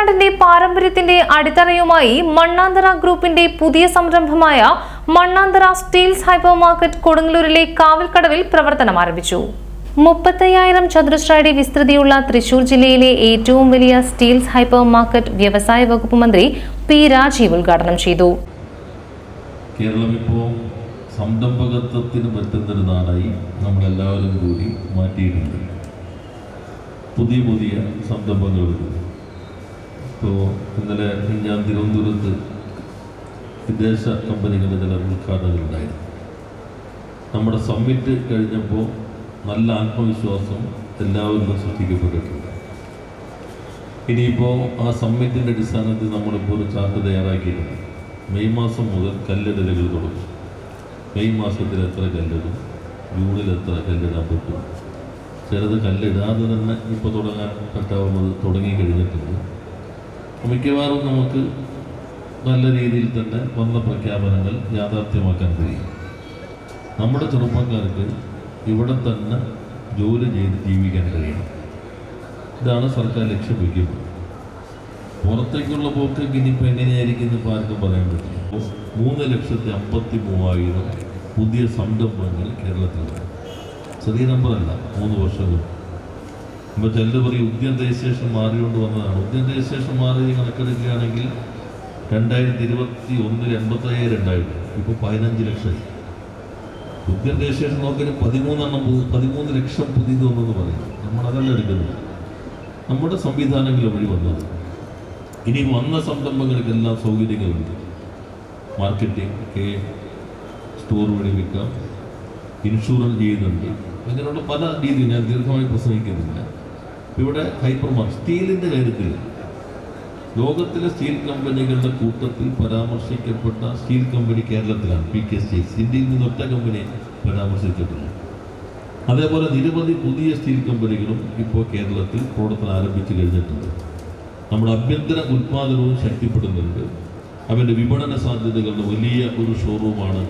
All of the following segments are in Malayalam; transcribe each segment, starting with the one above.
പതിറ്റാണ്ടിന്റെ പാരമ്പര്യത്തിന്റെ അടിത്തറയുമായി മണ്ണാന്തറ ഗ്രൂപ്പിന്റെ പുതിയ സംരംഭമായ മണ്ണാന്തറ സ്റ്റീൽസ് ഹൈപ്പർ മാർക്കറ്റ് കൊടുങ്ങല്ലൂരിലെ കാവൽക്കടവിൽ പ്രവർത്തനം ആരംഭിച്ചു. മുപ്പത്തയ്യായിരം ചതുരശ്ര അടി വിസ്തൃതിയുള്ള തൃശൂർ ജില്ലയിലെ ഏറ്റവും വലിയ സ്റ്റീൽസ് ഹൈപ്പർ മാർക്കറ്റ് വ്യവസായ വകുപ്പ് മന്ത്രി പി രാജീവ് ഉദ്ഘാടനം ചെയ്തു. കേരളം ഇപ്പോൾ സംരംഭകത്വത്തിന് പറ്റുന്നൊരു നാടായി നമ്മളെല്ലാവരും കൂടി മാറ്റിയിട്ടുണ്ട്. പുതിയ പുതിയ സംരംഭങ്ങൾ വരുന്നു. ഇപ്പോൾ ഇന്നലെ ഞാൻ തിരുവനന്തപുരത്ത് വിദേശ കമ്പനികളുടെ ചില ഉദ്ഘാടനങ്ങളുണ്ടായിരുന്നു. നമ്മുടെ സമ്മിറ്റ് കഴിഞ്ഞപ്പോൾ നല്ല ആത്മവിശ്വാസം എല്ലാവരിലും സൃഷ്ടിക്കപ്പെട്ടിട്ടുണ്ട്. ഇനിയിപ്പോൾ ആ സമ്മിറ്റിന്റെ അടിസ്ഥാനത്തിൽ നമ്മളിപ്പോൾ ഒരു ചാർട്ട് തയ്യാറാക്കിയിട്ടുണ്ട്. മെയ് മാസം മുതൽ കല്ലിടലുകൾ തുടങ്ങും. മെയ് മാസത്തിൽ എത്ര കല്ലിടും? ജൂണിൽ എത്ര കല്ലിടാൻ പറ്റും? ചിലത് കല്ലിടാതെ തന്നെ ഇപ്പോൾ തുടങ്ങാൻ പറ്റാവുന്നത് തുടങ്ങി കഴിഞ്ഞിട്ടുണ്ട്. മിക്കവാറും നമുക്ക് നല്ല രീതിയിൽ തന്നെ വന്ന പ്രഖ്യാപനങ്ങൾ യാഥാർത്ഥ്യമാക്കാൻ കഴിയും. നമ്മുടെ ചെറുപ്പക്കാർക്ക് ഇവിടെ തന്നെ ജോലി ചെയ്ത് ജീവിക്കാൻ കഴിയണം. ഇതാണ് സർക്കാർ ലക്ഷ്യം വയ്ക്കുന്നത് പുറത്തേക്കുള്ള പോക്ക് ഇനിയിപ്പോൾ എങ്ങനെയായിരിക്കും എന്ന് ആർക്കും പറയാൻ പറ്റില്ല. മൂന്ന് ലക്ഷത്തി അമ്പത്തി മൂവായിരം പുതിയ സംരംഭങ്ങൾ കേരളത്തിൽ ചെറിയ നമ്പറല്ല മൂന്ന് വർഷം കൊണ്ട് ചിലര് പറയും ഉദ്യം രജിസ്ട്രേഷൻ മാറിക്കൊണ്ട് വന്നതാണ്. ഉദ്യം രജിസ്ട്രേഷൻ മാറി കണക്കെടുക്കുകയാണെങ്കിൽ രണ്ടായിരത്തി ഇരുപത്തി ഒന്നിൽ എൺപത്തയ്യായിരം ഉണ്ടായിരുന്നു. ഇപ്പോൾ പതിനഞ്ച് ലക്ഷം. ഉദ്യം രജിസ്ട്രേഷൻ നോക്കിയാൽ പതിമൂന്നെണ്ണം പതിമൂന്ന് ലക്ഷം പുതിയത് വന്നെന്ന് പറയും. നമ്മളതല്ല എടുക്കുന്നത്. നമ്മുടെ സംവിധാനങ്ങൾ വഴി വന്നത്. ഇനി വന്ന സംരംഭങ്ങൾക്കെല്ലാം സൗകര്യങ്ങളുണ്ട്. മാർക്കറ്റിംഗ് കെ സ്റ്റോർ വഴി വിൽക്കാം. ഇൻഷുറൻസ് ചെയ്യുന്നുണ്ട്. അങ്ങനെയുള്ള പല രീതിയിൽ ഞാൻ ദീർഘമായി പ്രസംഗിക്കുന്നില്ല. ഇവിടെ ഹൈപ്പർമാർ സ്റ്റീലിന്റെ കാര്യത്തിൽ. ലോകത്തിലെ സ്റ്റീൽ കമ്പനികളുടെ കൂട്ടത്തിൽ പരാമർശിക്കപ്പെട്ട സ്റ്റീൽ കമ്പനി കേരളത്തിലാണ് പി കെ സ്റ്റീൽസ്. ഇന്ത്യയിൽ നിന്ന് ഒറ്റ കമ്പനി പരാമർശിച്ചിട്ടില്ല. അതേപോലെ നിരവധി പുതിയ സ്റ്റീൽ കമ്പനികളും ഇപ്പോൾ കേരളത്തിൽ പ്രവർത്തനം ആരംഭിച്ചു കഴിഞ്ഞിട്ടുണ്ട്. നമ്മുടെ ആഭ്യന്തര ഉൽപ്പാദനവും ശക്തിപ്പെടുന്നുണ്ട്. അവന്റെ വിപണന സാധ്യതകളുടെ വലിയ ഒരു ഷോറൂമാണ്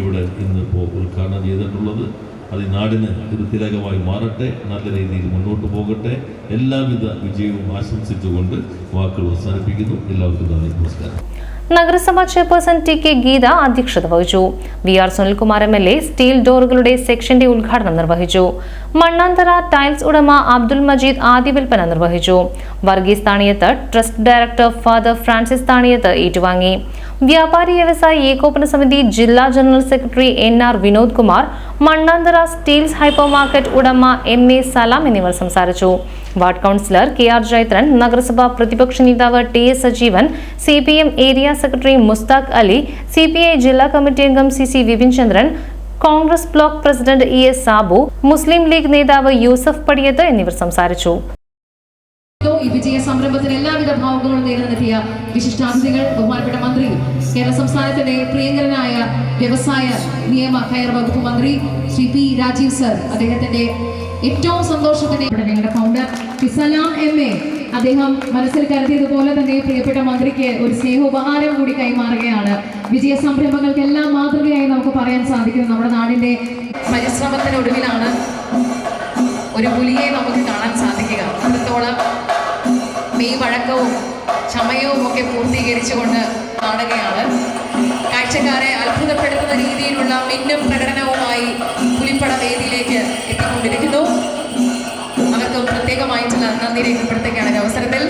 ഇവിടെ ഇന്നിപ്പോൾ ഉദ്ഘാടനം ചെയ്തിട്ടുള്ളത്. അത് നാടിന് ഒരു തിലകമായി മാറട്ടെ നല്ല രീതിയിൽ മുന്നോട്ട് പോകട്ടെ. എല്ലാവിധ വിജയവും ആശംസിച്ചുകൊണ്ട് വാക്കുകൾ അവസാനിപ്പിക്കുന്നു. എല്ലാവർക്കും നന്ദി. നമസ്കാരം. നഗരസഭാ ചെയർപേഴ്സൺ ടി കെ ഗീത അധ്യക്ഷത വഹിച്ചു. V R Sunilkumar M L A steel ഡോറുകളുടെ സെക്ഷന്റെ ഉദ്ഘാടനം നിർവഹിച്ചു. മണ്ണാന്തറ ടൈൽസ് ഉടമ അബ്ദുൽ മജീദ് ആദ്യ വിൽപ്പന നിർവഹിച്ചു. Varghese Thaniyath trust director father Francis Thaniyath ഏറ്റുവാങ്ങി. വ്യാപാരി വ്യവസായി ഏകോപന സമിതി ജില്ലാ general secretary N R Vinod Kumar Mannanthara steels hypermarket ഉടമ എം എ സലാം എന്നിവർ സംസാരിച്ചു. Ward councillor K R Jayathran നഗരസഭാ പ്രതിപക്ഷ നേതാവ് T S Sajeevan C P M area secretary Mushtaq Ali C P I ജില്ലാ കമ്മിറ്റി അംഗം C C Vipin Chandran Congress block president E S Sabu Muslim League നേതാവ് യൂസഫ് പടിയത്ത് എന്നിവർ സംസാരിച്ചു. ഈ വിജയ സംരംഭത്തിന് എല്ലാവിധ ഭാവങ്ങളും നേരിടുന്നെത്തിയ വിശിഷ്ടാതിഥികൾ ബഹുമാനപ്പെട്ട മന്ത്രി കേരള സംസ്ഥാനത്തിന്റെ പ്രിയങ്കരനായ വ്യവസായ നിയമ കയർ വകുപ്പ് മന്ത്രി ശ്രീ പി രാജീവ് സർ അദ്ദേഹത്തിന്റെ ഏറ്റവും സന്തോഷത്തിന്റെ ഞങ്ങളുടെ ഫൗണ്ടർ ഫിസലാം എം എ അദ്ദേഹം മനസ്സിൽ കരുതിയതുപോലെ തന്നെ പ്രിയപ്പെട്ട മന്ത്രിക്ക് ഒരു സ്നേഹോപഹാരം കൂടി കൈമാറുകയാണ്. വിജയ സംരംഭങ്ങൾക്കെല്ലാം മാതൃകയായി നമുക്ക് പറയാൻ സാധിക്കുന്നു നമ്മുടെ നാടിന്റെ പരിശ്രമത്തിനൊടുവിലാണ് ഒരു പുലിയെ നമുക്ക് കാണാൻ സാധിക്കുക. അത്രത്തോളം മെയ് വഴക്കവും ചമയവും ഒക്കെ പൂർത്തീകരിച്ചുകൊണ്ട് കാണുകയാണ് കാഴ്ചക്കാരെ അത്ഭുതപ്പെടുത്തുന്ന രീതിയിലുള്ള മിന്നും പ്രകടനവുമായി പുലിപ്പട വേദിയിലേക്ക് എത്തിക്കൊണ്ടിരിക്കുന്നു. അവർക്കും പ്രത്യേകമായിട്ടുള്ള നന്ദി രേഖപ്പെടുത്തുകയാണ് അവസരത്തിൽ.